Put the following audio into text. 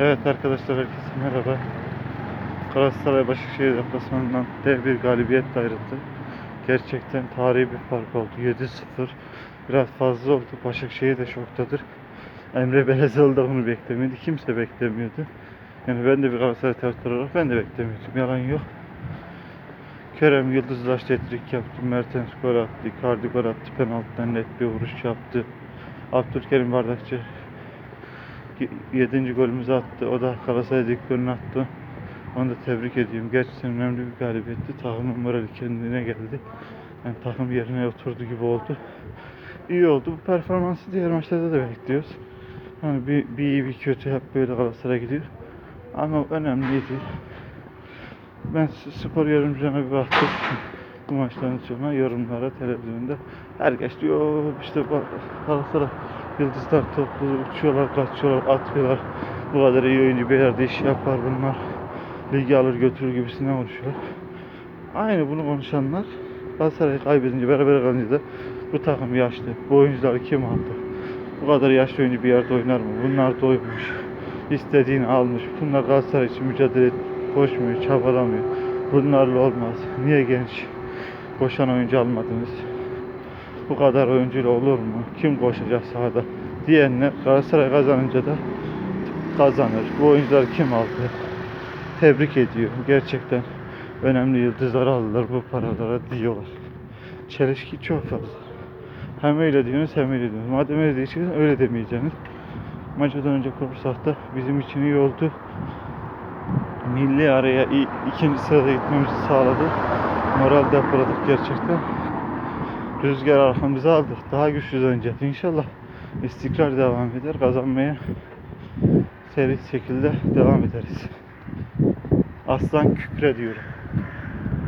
Evet arkadaşlar herkese merhaba. Galatasaray Başakşehir deplasmanından dev bir galibiyetle ayrıldı. Gerçekten tarihi bir fark oldu. 7-0. Biraz fazla oldu. Başakşehir de şoktadır. Emre Belezoğlu da bunu beklemiyordu. Kimse beklemiyordu. Yani ben de bir Galatasaray taraftarı olarak ben de beklemiyordum. Yalan yok. Kerem Yıldızlaş tetrik yaptı. Mertens gol attı. Icardi gol attı. Penaltıdan net bir vuruş yaptı. Abdülkerim Bardakçı 7. golümüzü attı. O da Galatasaray'da ilk golünü attı. Onu da tebrik ediyorum. Gerçekten önemli bir galibiyetti. Takımın morali kendine geldi. Yani takım yerine oturdu gibi oldu. İyi oldu. Bu performansı diğer maçlarda da bekliyoruz. Hani bir, bir iyi bir kötü hep böyle Galatasaray gidiyor. Ama önemliydi. Ben s- spor yorumcularına bir baktım. Bu maçtan sonra yorumlara televizyonda herkes diyor işte Galatasaray yıldızlar toplu uçuyorlar kaçıyorlar atıyorlar bu kadar iyi oyuncu bir yerde iş yapar bunlar ligi alır götürür gibisinden konuşuyor. Aynı bunu konuşanlar Galatasaray kaybedince beraber kalınca da bu takım yaşlı. Bu oyuncuları kim aldı? Bu kadar yaşlı oyuncu bir yerde oynar mı? Bunlar doymuş. istediğini almış. Bunlar Galatasaray için mücadele et, koşmuyor, çabalamıyor. Bunlarla olmaz. Niye genç koşan oyuncu almadınız? Bu kadar oyuncuyla olur mu? Kim koşacak sahada? Diyenler Galatasaray kazanınca da kazanır. Bu oyuncular kim aldı? Tebrik ediyor. Gerçekten önemli yıldızlar aldılar bu paralara diyorlar. Çelişki çok fazla. Hem öyle diyorsunuz hem öyle diyorsunuz. Madem öyle diyeceksiniz öyle demeyeceksiniz. Maçtan önce konuşsak bizim için iyi oldu. Milli araya ikinci sırada gitmemizi sağladı. Moral depoladık gerçekten. Rüzgar arkamıza aldı. Daha güçlü döneceğiz. İnşallah istikrar devam eder. Kazanmaya seri şekilde devam ederiz. Aslan kükre diyorum.